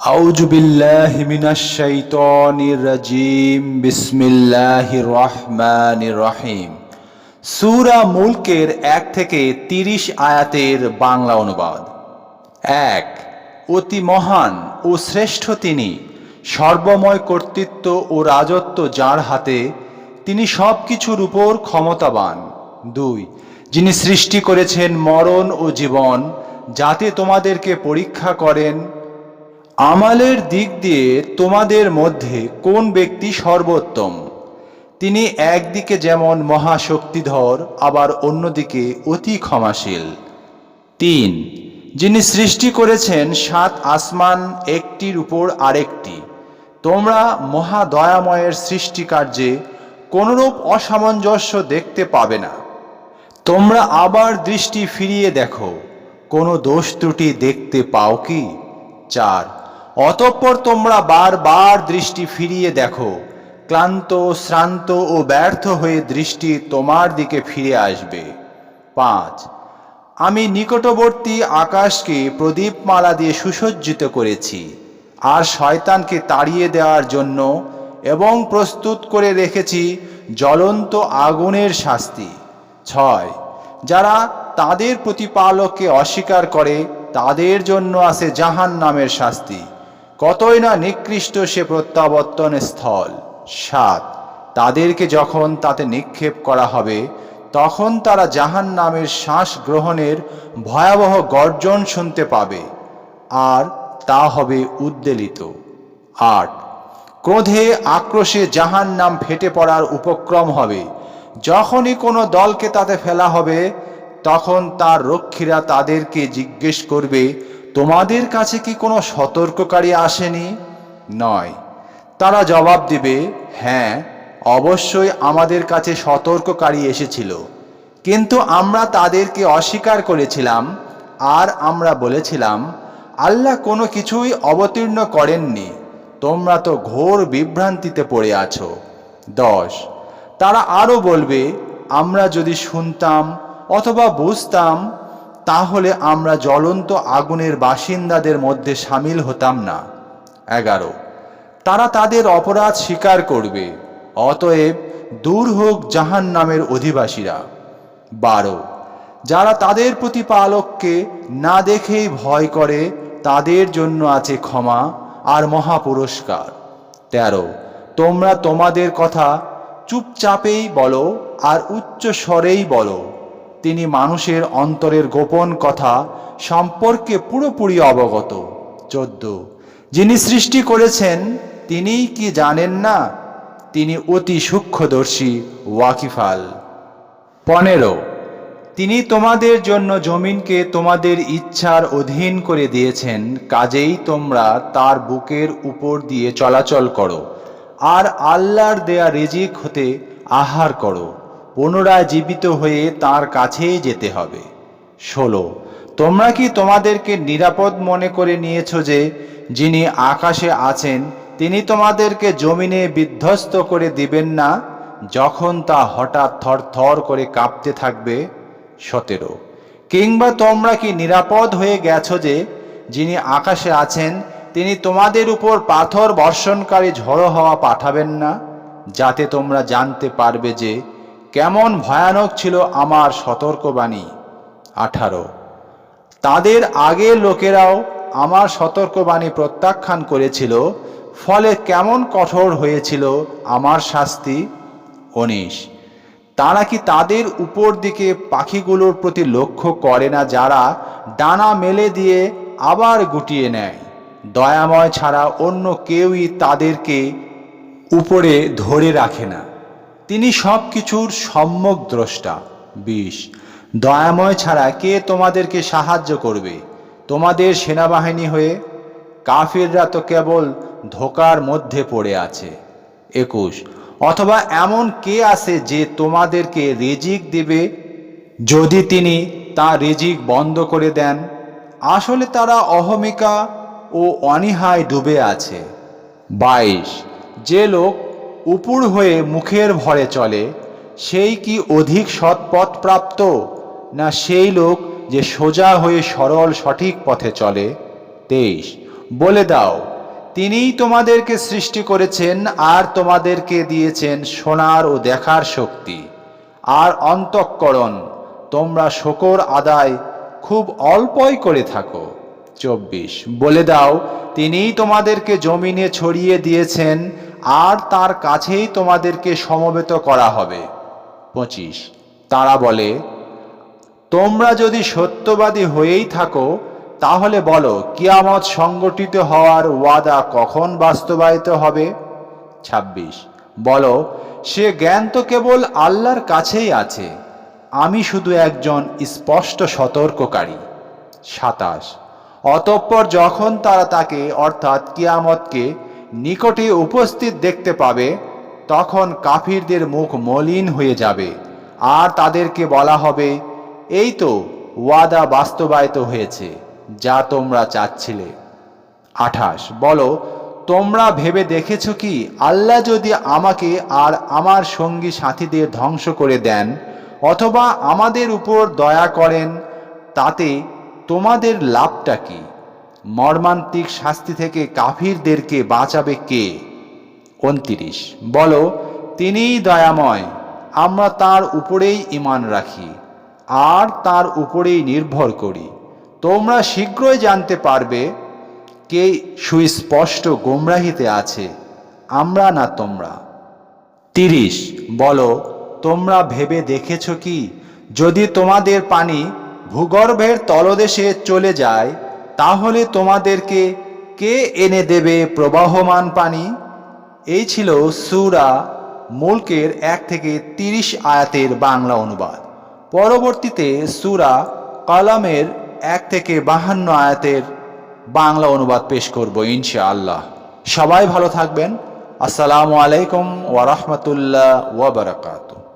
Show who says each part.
Speaker 1: أعوذ بالله من الشيطان الرجيم بسم الله الرحمن الرحيم সূরা মুলকের এক থেকে তিরিশ আয়াতের বাংলা অনুবাদ এক অতি মহান ও শ্রেষ্ঠ তিনি সর্বময় কর্তৃত্ব ও রাজত্ব যার হাতে তিনি সব কিছুর উপর ক্ষমতাবান দুই যিনি সৃষ্টি করেছেন মরণ ও জীবন যাতে তোমাদেরকে পরীক্ষা করেন আমালের দিক দিয়ে তোমাদের মধ্যে কোন ব্যক্তি সর্বোত্তম? তিনি একদিকে যেমন মহাশক্তিধর, আবার অন্যদিকে অতি ক্ষমাশীল। তিন, যিনি সৃষ্টি করেছেন সাত আসমান, একটির উপর আরেকটি। তোমরা মহাদয়াময়ের সৃষ্টিকার্যে কোনরূপ অসামঞ্জস্য দেখতে পাবে না। তোমরা আবার দৃষ্টি ফিরিয়ে দেখো, কোনো দোষ ত্রুটি দেখতে পাও কি? চার অতঃপর তোমরা বারবার দৃষ্টি ফিরিয়ে দেখো, ক্লান্ত, শ্রান্ত ও ব্যর্থ হয়ে দৃষ্টি তোমার দিকে ফিরে আসবে। পাঁচ, আমি নিকটবর্তী আকাশকে প্রদীপমালা দিয়ে সুসজ্জিত করেছি আর শয়তানকে তাড়িয়ে দেওয়ার জন্য এবং প্রস্তুত করে রেখেছি জ্বলন্ত আগুনের শাস্তি। ছয়, যারা তাদের প্রতিপালককে অস্বীকার করে তাদের জন্য আছে জাহান নামের শাস্তি। কতই না নিকৃষ্ট সে প্রত্যাবর্তন স্থল। সাত, তাদেরকে যখন তাতে নিক্ষেপ করা হবে, তখন তারা জাহান নামের শ্বাস গ্রহণের ভয়াবহ গর্জন শুনতে পাবে। আর তা হবে উদ্বেলিত। আট, ক্রোধে আক্রোশে জাহান নাম ফেটে পড়ার উপক্রম হবে। যখনই কোনো দলকে তাতে ফেলা হবে, তখন তার রক্ষীরা তাদেরকে জিজ্ঞেস করবে তোমাদের কাছে কি কোনো সতর্ককারী আসেনি? নয়। তারা জবাব দিবে হ্যাঁ অবশ্যই আমাদের কাছে সতর্ককারী এসেছিল। কিন্তু আমরা তাদেরকে অস্বীকার করেছিলাম, আর আমরা বলেছিলাম, আল্লাহ কোনো কিছুই অবতীর্ণ করেননি। তোমরা তো ঘোর বিভ্রান্তিতে পড়ে আছো। দশ। তারা আরও বলবে, আমরা যদি শুনতাম অথবা বুঝতাম তাহলে আমরা জ্বলন্ত আগুনের বাসিন্দাদের মধ্যে সামিল হতাম না। এগারো। তারা তাদের অপরাধ স্বীকার করবে, অতএব দূর হোক জাহান নামের অধিবাসীরা। বারো। যারা তাদের প্রতিপালককে না দেখেই ভয় করে, তাদের জন্য আছে ক্ষমা আর মহা পুরস্কার তেরো। তোমরা তোমাদের কথা চুপচাপেই বলো আর উচ্চ স্বরেই বলো। তিনি মানুষের অন্তরের গোপন কথা সম্পর্কে পুরোপুরি অবগত। চোদ্দ। যিনি সৃষ্টি করেছেন, তিনিই কি জানেন না? তিনি অতি সূক্ষ্মদর্শী ওয়াকিফাল। পনেরো। তিনি তোমাদের জন্য জমিনকে তোমাদের ইচ্ছার অধীন করে দিয়েছেন, কাজেই তোমরা তার বুকের উপর দিয়ে চলাচল করো, আর আল্লাহর দেয়া রেজিক হতে আহার করো। পুনরায় জীবিত হয়ে তার কাছেই যেতে হবে। ষোলো, তোমরা কি তোমাদেরকে নিরাপদ মনে করে নিয়েছ যে, যিনি আকাশে আছেন, তিনি তোমাদেরকে জমিনে বিধ্বস্ত করে দিবেন না? যখন তা হঠাৎ থর থর করে কাঁপতে থাকবে, সতেরো, কিংবা তোমরা কি নিরাপদ হয়ে গেছো যে, যিনি আকাশে আছেন, তিনি তোমাদের উপর পাথর বর্ষণকারী ঝড়ো হওয়া পাঠাবেন না? যাতে তোমরা জানতে পারবে যে কেমন ভয়ানক ছিল আমার সতর্কবাণী? আঠারো। তাদের আগের লোকেরাও আমার সতর্কবাণী প্রত্যাখ্যান করেছিল, ফলে কেমন কঠোর হয়েছিল আমার শাস্তি? উনিশ। তারা কি তাদের উপর দিকে পাখিগুলোর প্রতি লক্ষ্য করে না যারা ডানা মেলে দিয়ে আবার গুটিয়ে নেয়? দয়াময় ছাড়া অন্য কেউই তাদেরকে উপরে ধরে রাখে না। তিনি সব কিছুর সম্যক দ্রষ্টা, বিষ। দয়াময় ছাড়া কে তোমাদেরকে সাহায্য করবে? তোমাদের সেনাবাহিনী হয়ে কাফিররা তো কেবল ধোকার মধ্যে পড়ে আছে। একুশ, অথবা এমন কে আছে যে তোমাদেরকে রেজিক দেবে? যদি তিনি তা রেজিক বন্ধ করে দেন, আসলে তারা অহমিকা ও অনীহায় ডুবে আছে। বাইশ, যে লোক উপুর হয়ে মুখের ভরে চলে, সেই কি অধিক সৎপথ প্রাপ্ত? না সেই লোক যে সোজা হয়ে সরল সঠিক পথে চলে? তেইশ, বলে দাও, তিনিই তোমাদেরকে সৃষ্টি করেছেন আর তোমাদেরকে দিয়েছেন শোনার ও দেখার শক্তি। আর অন্তঃকরণ, তোমরা শকর আদায় খুব অল্পই করে থাকো। চব্বিশ, বলে দাও, তিনিই তোমাদেরকে জমিনে ছড়িয়ে দিয়েছেন আর তার কাছেই তোমাদেরকে সমবেত করা হবে। পঁচিশ। তারা বলে, তোমরা যদি সত্যবাদী হয়েই থাকো, তাহলে বলো, কিয়ামত সংগঠিত হওয়ার ওয়াদা কখন বাস্তবায়িত হবে? ২৬ বলো, সে জ্ঞান তো কেবল আল্লাহর কাছেই আছে। আমি শুধু একজন স্পষ্ট সতর্ককারী। সাতাশ। অতঃপর যখন তারা তাকে, অর্থাৎ কিয়ামতকে নিকটে উপস্থিত দেখতে পাবে, তখন কাফিরদের মুখ মলিন হয়ে যাবে। আর তাদেরকে বলা হবে, এই তো ওয়াদা বাস্তবায়িত হয়েছে, যা তোমরা চাচ্ছিলে। আঠাশ, বলো, তোমরা ভেবে দেখেছ কি, আল্লাহ যদি আমাকে আর আমার সঙ্গী সাথীদের ধ্বংস করে দেন, অথবা আমাদের উপর দয়া করেন, তাতে তোমাদের লাভটা কি? মর্মান্তিক শাস্তি থেকে কাফিরদেরকে বাঁচাবে কে? উনতিরিশ। বলো, তিনিই দয়াময়, আমরা তার উপরেই ইমান রাখি, আর তার উপরেই নির্ভর করি। তোমরা শীঘ্রই জানতে পারবে কে সুস্পষ্ট গোমরাহিতে আছে, আমরা না তোমরা। তিরিশ। বলো, তোমরা ভেবে দেখেছ কি? যদি তোমাদের পানি ভূগর্ভের তলদেশে চলে যায় তাহলে তোমাদেরকে কে এনে দেবে প্রবাহমান পানি? এই ছিল সুরা মুলকের এক থেকে তিরিশ আয়াতের বাংলা অনুবাদ। পরবর্তীতে সুরা কালামের এক থেকে বাহান্ন আয়াতের বাংলা অনুবাদ পেশ করব ইনশা আল্লাহ সবাই ভালো থাকবেন। আসসালামু আলাইকুম ওয়া রাহমাতুল্লাহ ওয়া বারাকাতুহু।